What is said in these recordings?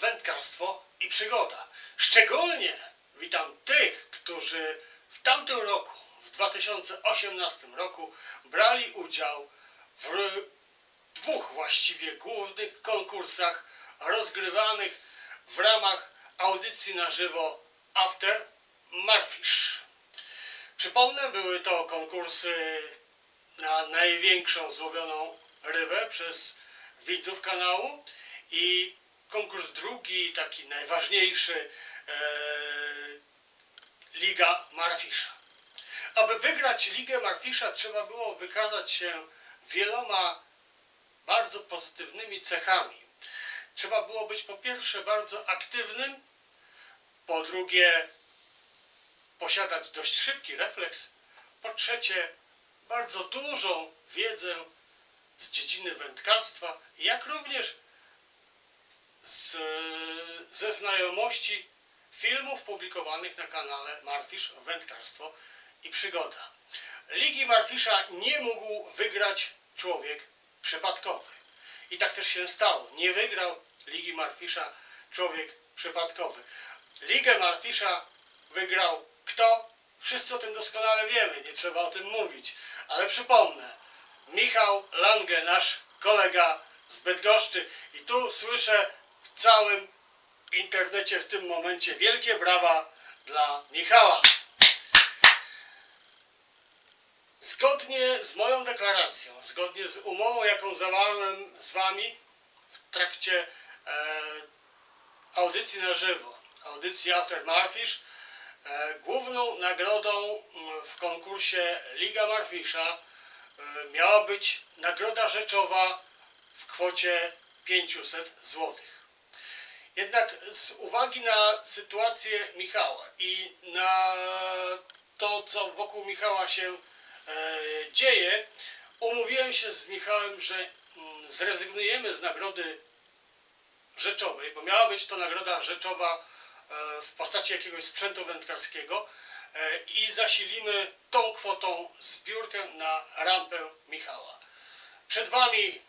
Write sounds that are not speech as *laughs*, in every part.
Wędkarstwo i Przygoda. Szczególnie witam tych, którzy w tamtym roku, w 2018 roku, brali udział w dwóch właściwie głównych konkursach rozgrywanych w ramach audycji na żywo After Marfish. Przypomnę, były to konkursy na największą złowioną rybę przez widzów kanału i konkurs drugi, taki najważniejszy, e, Liga Marfisza. Aby wygrać Ligę Marfisza trzeba było wykazać się wieloma bardzo pozytywnymi cechami. Trzeba było być po pierwsze bardzo aktywnym, po drugie posiadać dość szybki refleks, po trzecie bardzo dużą wiedzę z dziedziny wędkarstwa, jak również z, ze znajomości filmów publikowanych na kanale Marfisz Wędkarstwo i Przygoda. Ligi Marfisza nie mógł wygrać człowiek przypadkowy. I tak też się stało. Nie wygrał Ligi Marfisza człowiek przypadkowy. Ligę Marfisza wygrał kto? Wszyscy o tym doskonale wiemy, nie trzeba o tym mówić. Ale przypomnę, Michał Lange, nasz kolega z Bydgoszczy. I tu słyszę całym internecie w tym momencie wielkie brawa dla Michała. Zgodnie z moją deklaracją, zgodnie z umową, jaką zawarłem z Wami w trakcie e, audycji na żywo, audycji After Marfish, e, główną nagrodą w konkursie Liga Marfisza e, miała być nagroda rzeczowa w kwocie 500 zł. Jednak z uwagi na sytuację Michała i na to, co wokół Michała się e, dzieje, umówiłem się z Michałem, że mm, zrezygnujemy z nagrody rzeczowej, bo miała być to nagroda rzeczowa e, w postaci jakiegoś sprzętu wędkarskiego e, i zasilimy tą kwotą zbiórkę na rampę Michała. Przed Wami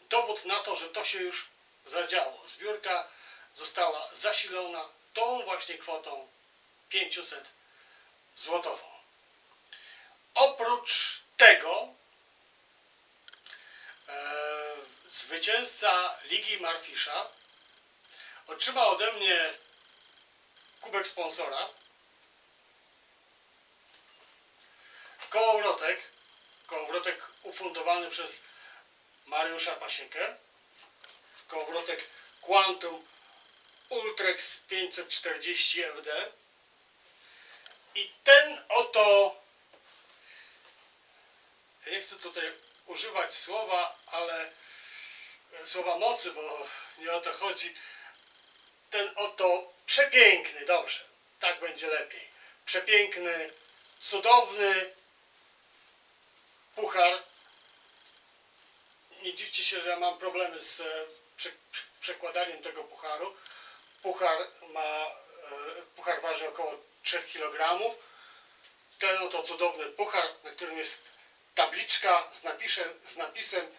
dowód na to, że to się już zadziało. Zbiórka została zasilona tą właśnie kwotą 500 złotową. Oprócz tego e, zwycięzca Ligi Marfisza otrzyma ode mnie kubek sponsora, kołowrotek, kołowrotek ufundowany przez Mariusza Pasiekę, kołowrotek Quantum Ultrex 540 FD i ten oto nie chcę tutaj używać słowa, ale słowa mocy, bo nie o to chodzi. Ten oto przepiękny, dobrze, tak będzie lepiej. Przepiękny, cudowny puchar. Nie dziwcie się, że ja mam problemy z e, prze, przekładaniem tego pucharu. Puchar ma, e, puchar waży około 3 kg. Ten oto cudowny puchar, na którym jest tabliczka z napisem, z napisem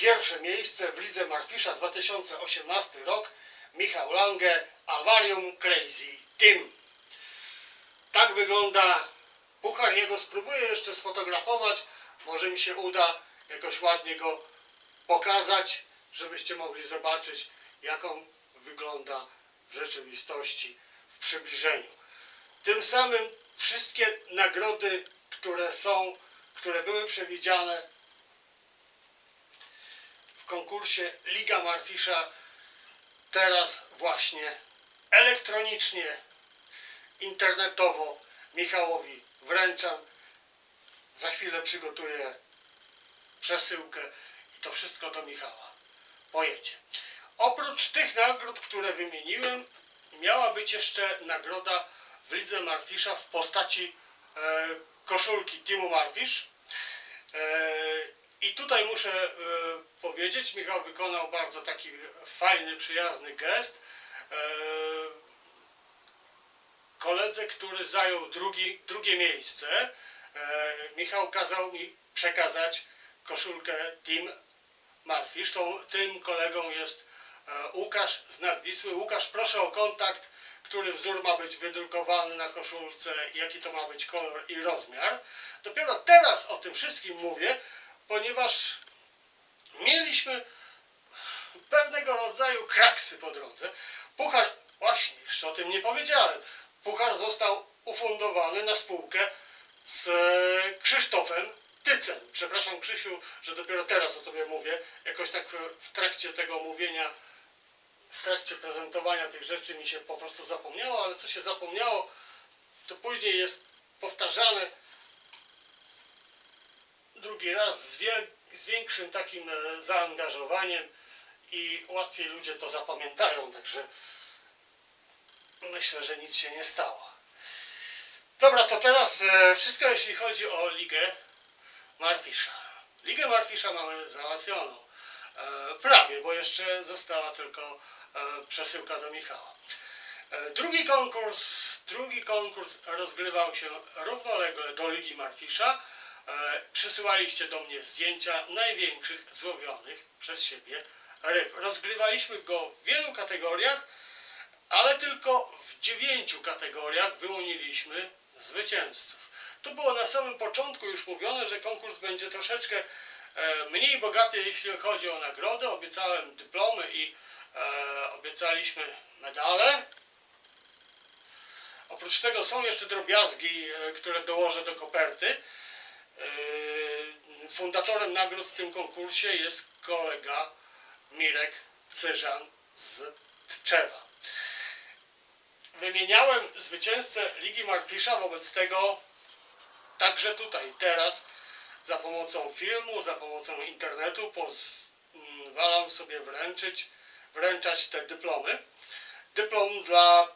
Pierwsze miejsce w Lidze Marfisza 2018 rok Michał Lange Alvarium Crazy Team. Tak wygląda puchar. Jego spróbuję jeszcze sfotografować. Może mi się uda jakoś ładnie go pokazać, żebyście mogli zobaczyć, jaką wygląda w rzeczywistości w przybliżeniu. Tym samym wszystkie nagrody, które są, które były przewidziane w konkursie Liga Marfisza, teraz właśnie elektronicznie, internetowo Michałowi wręczam. Za chwilę przygotuję przesyłkę i to wszystko do Michała pojedzie. Oprócz tych nagród, które wymieniłem, miała być jeszcze nagroda w Lidze Marfisza w postaci e, koszulki Timu Marfisz. E, I tutaj muszę e, powiedzieć, Michał wykonał bardzo taki fajny, przyjazny gest. E, koledze, który zajął drugi, drugie miejsce, e, Michał kazał mi przekazać koszulkę Team Marfisz. Tą, tym kolegą jest e, Łukasz z Nadwisły. Łukasz, proszę o kontakt, który wzór ma być wydrukowany na koszulce, jaki to ma być kolor i rozmiar. Dopiero teraz o tym wszystkim mówię, ponieważ mieliśmy pewnego rodzaju kraksy po drodze. Puchar, właśnie, jeszcze o tym nie powiedziałem, puchar został ufundowany na spółkę z e, Krzysztofem Tycem. Przepraszam Krzysiu, że dopiero teraz o tobie mówię. Jakoś tak w trakcie tego mówienia, w trakcie prezentowania tych rzeczy mi się po prostu zapomniało, ale co się zapomniało, to później jest powtarzane drugi raz z, z większym takim e, zaangażowaniem i łatwiej ludzie to zapamiętają, także myślę, że nic się nie stało. Dobra, to teraz e, wszystko jeśli chodzi o Ligę Marfisza. Ligę Marfisza mamy załatwioną. E, prawie, bo jeszcze została tylko e, przesyłka do Michała. E, drugi konkurs, drugi konkurs rozgrywał się równolegle do Ligi Marfisza. Przysyłaliście do mnie zdjęcia największych złowionych przez siebie ryb. Rozgrywaliśmy go w wielu kategoriach, ale tylko w dziewięciu kategoriach wyłoniliśmy zwycięzców. Tu było na samym początku już mówione, że konkurs będzie troszeczkę e, mniej bogaty, jeśli chodzi o nagrody. Obiecałem dyplomy i e, obiecaliśmy medale. Oprócz tego są jeszcze drobiazgi, e, które dołożę do koperty. Fundatorem nagród w tym konkursie jest kolega Mirek Cyżan z Tczewa. Wymieniałem zwycięzcę Ligi Marfisza, wobec tego także tutaj, teraz za pomocą filmu, za pomocą internetu pozwalam sobie wręczyć, wręczać te dyplomy. Dyplom dla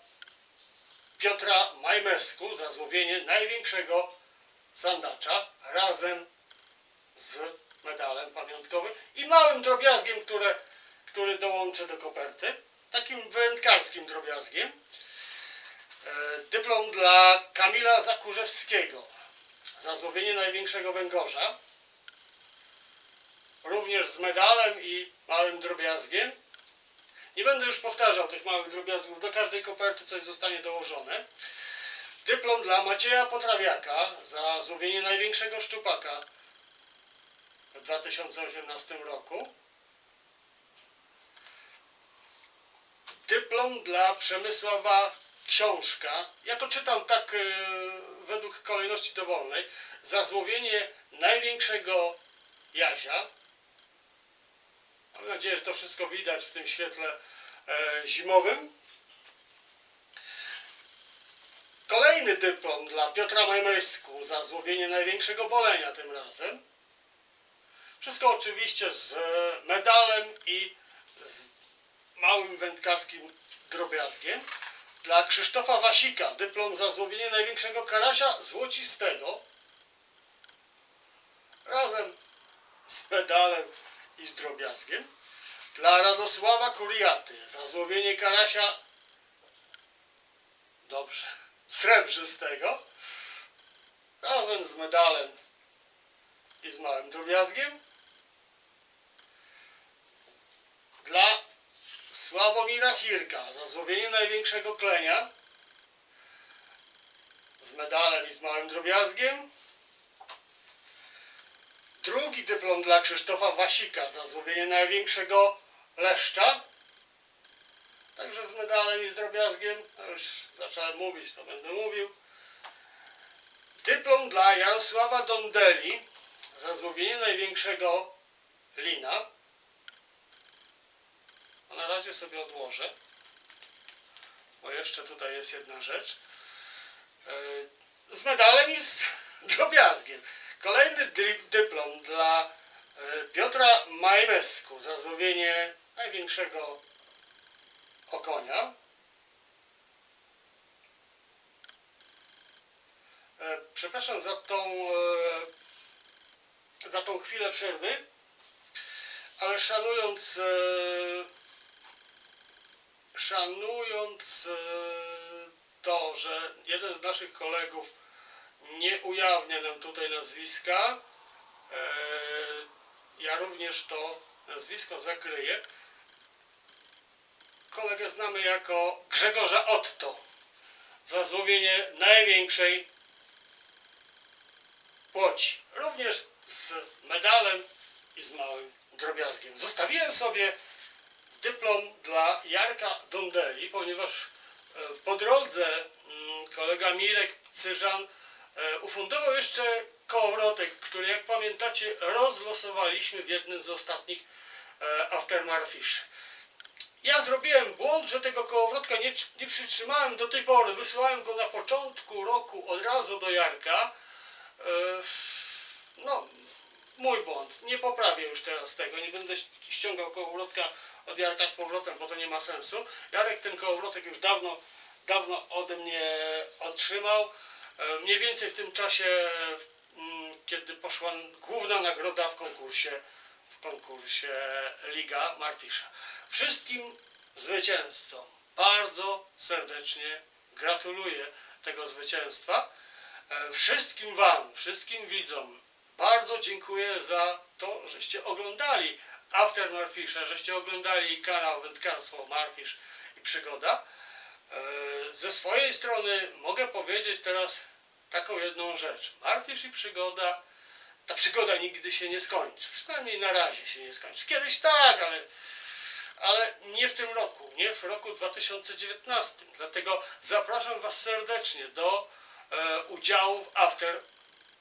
Piotra Majmesku za złowienie największego sandacza razem z medalem pamiątkowym i małym drobiazgiem, które, który dołączę do koperty, takim wędkarskim drobiazgiem. E, Dyplom dla Kamila Zakurzewskiego za złowienie największego węgorza, również z medalem i małym drobiazgiem. Nie będę już powtarzał tych małych drobiazgów, do każdej koperty coś zostanie dołożone. Dyplom dla Macieja Potrawiaka za złowienie największego szczupaka w 2018 roku. Dyplom dla Przemysława Książka. Ja to czytam tak e, kolejności dowolnej. Za złowienie największego jazia. Mam nadzieję, że to wszystko widać w tym świetle e, zimowym. Kolejny dyplom dla Piotra Majmesku za złowienie największego bolenia tym razem. Wszystko oczywiście z medalem i z małym wędkarskim drobiazgiem. Dla Krzysztofa Wasika dyplom za złowienie największego karasia złocistego. Razem z medalem i z drobiazgiem. Dla Radosława Kuriaty za złowienie karasia dobrze, srebrzystego. Razem z medalem i z małym drobiazgiem. Dla Sławomira Hirka za złowienie największego klenia z medalem i z małym drobiazgiem. Drugi dyplom dla Krzysztofa Wasika za złowienie największego leszcza. Także z medalem i z drobiazgiem. No już zacząłem mówić, to będę mówił. Dyplom dla Jarosława Dondeli za złowienie największego lina. A na razie sobie odłożę, bo jeszcze tutaj jest jedna rzecz. E, Z medalem i z *laughs* drobiazgiem. Kolejny dy- dyplom dla e, Piotra Majmesku za złowienie największego okonia. E, Przepraszam za tą, za tą chwilę przerwy, ale szanując, szanując e, to, że jeden z naszych kolegów nie ujawnia nam tutaj nazwiska. E, ja również to nazwisko zakryję. Kolegę znamy jako Grzegorza Otto za złowienie największej płoci. Również z medalem i z małym drobiazgiem. Zostawiłem sobie dyplom dla Jarka Dondeli, ponieważ e, po drodze mm, kolega Mirek Cyżan e, ufundował jeszcze kołowrotek, który jak pamiętacie rozlosowaliśmy w jednym z ostatnich e, Aftermarfish. Ja zrobiłem błąd, że tego kołowrotka nie, nie przytrzymałem do tej pory. Wysyłałem go na początku roku od razu do Jarka. No, mój błąd. Nie poprawię już teraz tego. Nie będę ściągał kołowrotka od Jarka z powrotem, bo to nie ma sensu. Jarek ten kołowrotek już dawno, dawno ode mnie otrzymał. E, Mniej więcej w tym czasie, e, kiedy poszła główna nagroda w konkursie, w konkursie Liga Marfisza. Wszystkim zwycięzcom bardzo serdecznie gratuluję tego zwycięstwa. E, Wszystkim Wam, wszystkim widzom bardzo dziękuję za to, żeście oglądali After Marfisha, żeście oglądali kanał Wędkarstwo Marfisz i Przygoda. E, Ze swojej strony mogę powiedzieć teraz taką jedną rzecz. Marfisz i Przygoda, ta przygoda nigdy się nie skończy. Przynajmniej na razie się nie skończy. Kiedyś tak, ale ale nie w tym roku, nie w roku 2019. Dlatego zapraszam Was serdecznie do e, udziału w After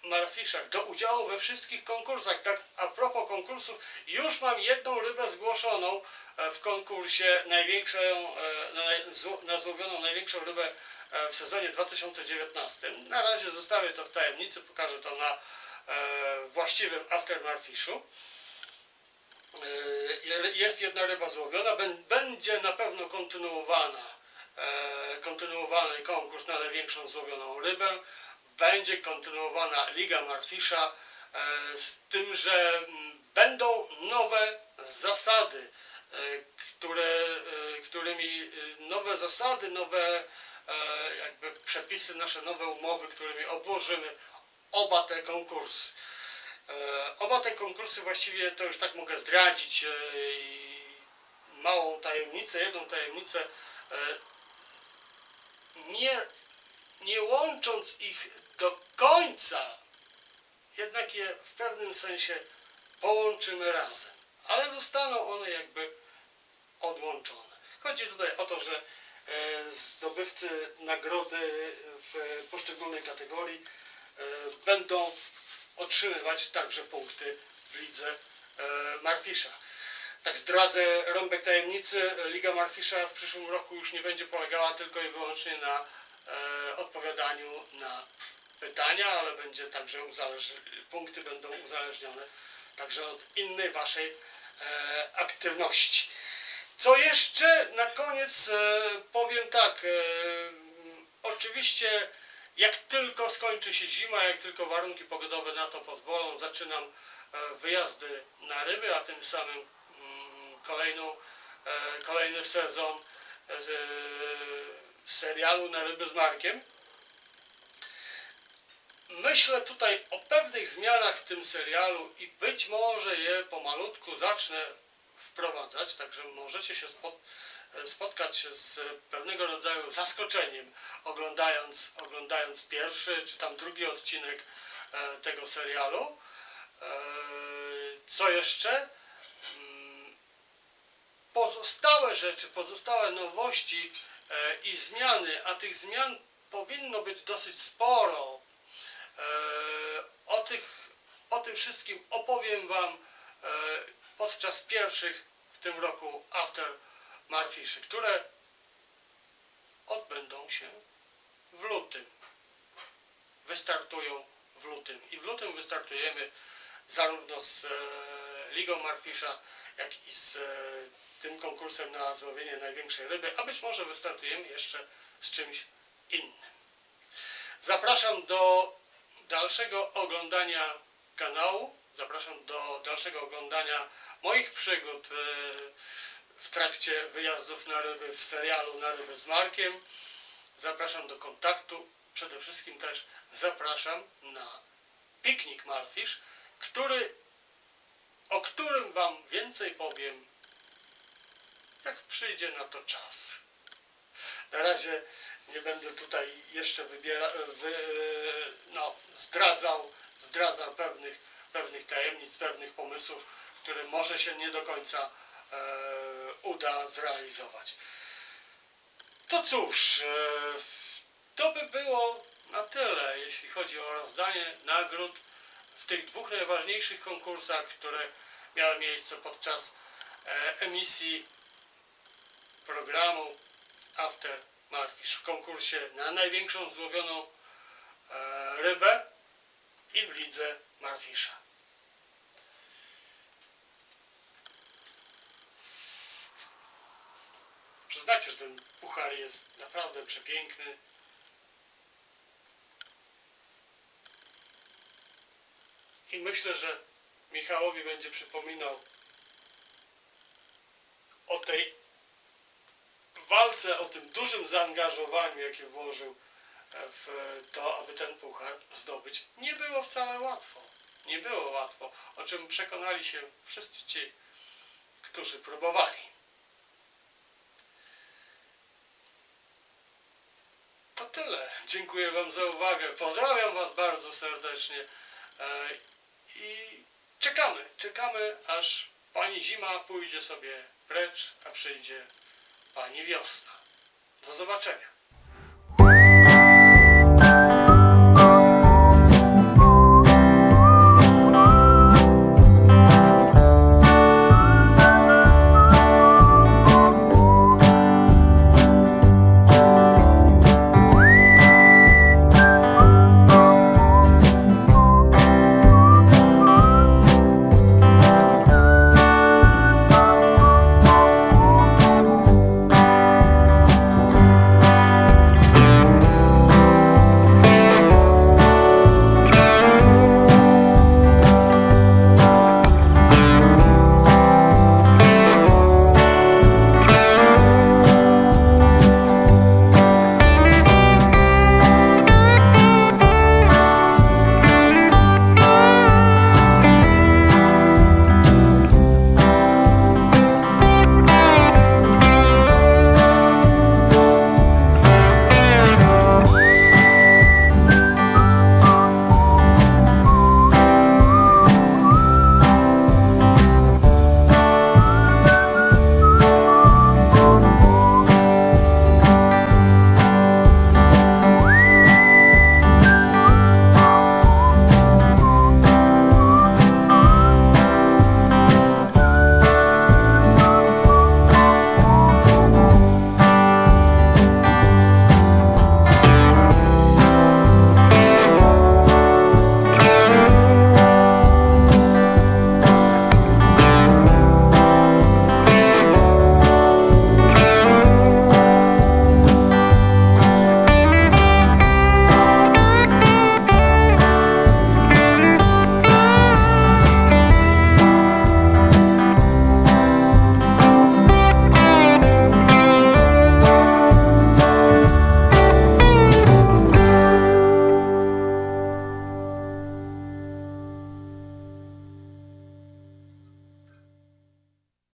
Marfishach, do udziału we wszystkich konkursach. Tak, a propos konkursów, już mam jedną rybę zgłoszoną e, w konkursie największą, e, na, naj- zło- na złowioną największą rybę e, w sezonie 2019. Na razie zostawię to w tajemnicy, pokażę to na właściwym After Marfishu. E, jest jedna ryba złowiona, Bę- będzie na pewno kontynuowana, kontynuowany konkurs na największą złowioną rybę, będzie kontynuowana Liga Marfisza, e, z tym, że mm, będą nowe zasady, e, które, e, którymi nowe zasady, nowe jakby przepisy, nasze nowe umowy, którymi obłożymy oba te konkursy. Oba te konkursy właściwie to już tak mogę zdradzić małą tajemnicę, jedną tajemnicę. Nie, nie łącząc ich do końca, jednak je w pewnym sensie połączymy razem, ale zostaną one jakby odłączone. Chodzi tutaj o to, że e, zdobywcy nagrody w poszczególnej kategorii e, będą otrzymywać także punkty w lidze e, Marfisza. Tak zdradzę rąbek tajemnicy, Liga Marfisza w przyszłym roku już nie będzie polegała tylko i wyłącznie na odpowiadaniu na pytania, ale będzie także punkty będą uzależnione także od innej waszej e, aktywności. Co jeszcze na koniec e, powiem tak. E, oczywiście jak tylko skończy się zima, jak tylko warunki pogodowe na to pozwolą, zaczynam e, wyjazdy na ryby, a tym samym mm, kolejną, e, kolejny sezon e, serialu na ryby z Markiem. Myślę tutaj o pewnych zmianach w tym serialu i być może je pomalutku zacznę wprowadzać, także możecie się spot, spotkać z pewnego rodzaju zaskoczeniem oglądając, oglądając pierwszy czy tam drugi odcinek e, tego serialu. E, Co jeszcze? Mm, Pozostałe rzeczy, pozostałe nowości i zmiany, a tych zmian powinno być dosyć sporo. E, O, tych, o tym wszystkim opowiem Wam e, podczas pierwszych w tym roku After Marfiszy, które odbędą się w lutym. Wystartują w lutym. I w lutym wystartujemy zarówno z e, Ligą Marfisza, jak i z e, tym konkursem na złowienie największej ryby, a być może wystartujemy jeszcze z czymś innym. Zapraszam do dalszego oglądania kanału. Zapraszam do dalszego oglądania moich przygód e, w trakcie wyjazdów na ryby w serialu Na ryby z Markiem. Zapraszam do kontaktu przede wszystkim też zapraszam na piknik Marfisz, który, o którym Wam więcej powiem, jak przyjdzie na to czas. Na razie nie będę tutaj jeszcze wybiera, wy, no, zdradzał, zdradzał pewnych, pewnych tajemnic, pewnych pomysłów, które może się nie do końca e, uda zrealizować. To cóż, e, to by było na tyle, jeśli chodzi o rozdanie nagród w tych dwóch najważniejszych konkursach, które miały miejsce podczas e, emisji programu After Marfish w konkursie na największą złowioną e, rybę i w lidze Marfisza. Przyznacie, że ten puchar jest naprawdę przepiękny. I myślę, że Michałowi będzie przypominał o tej walce, o tym dużym zaangażowaniu, jakie włożył e, w to, aby ten puchar zdobyć. Nie było wcale łatwo. Nie było łatwo, o czym przekonali się wszyscy ci, którzy próbowali. To tyle. Dziękuję Wam za uwagę. Pozdrawiam Was bardzo serdecznie. E, I czekamy, czekamy, aż Pani zima pójdzie sobie precz, a przyjdzie Pani wiosna. Do zobaczenia.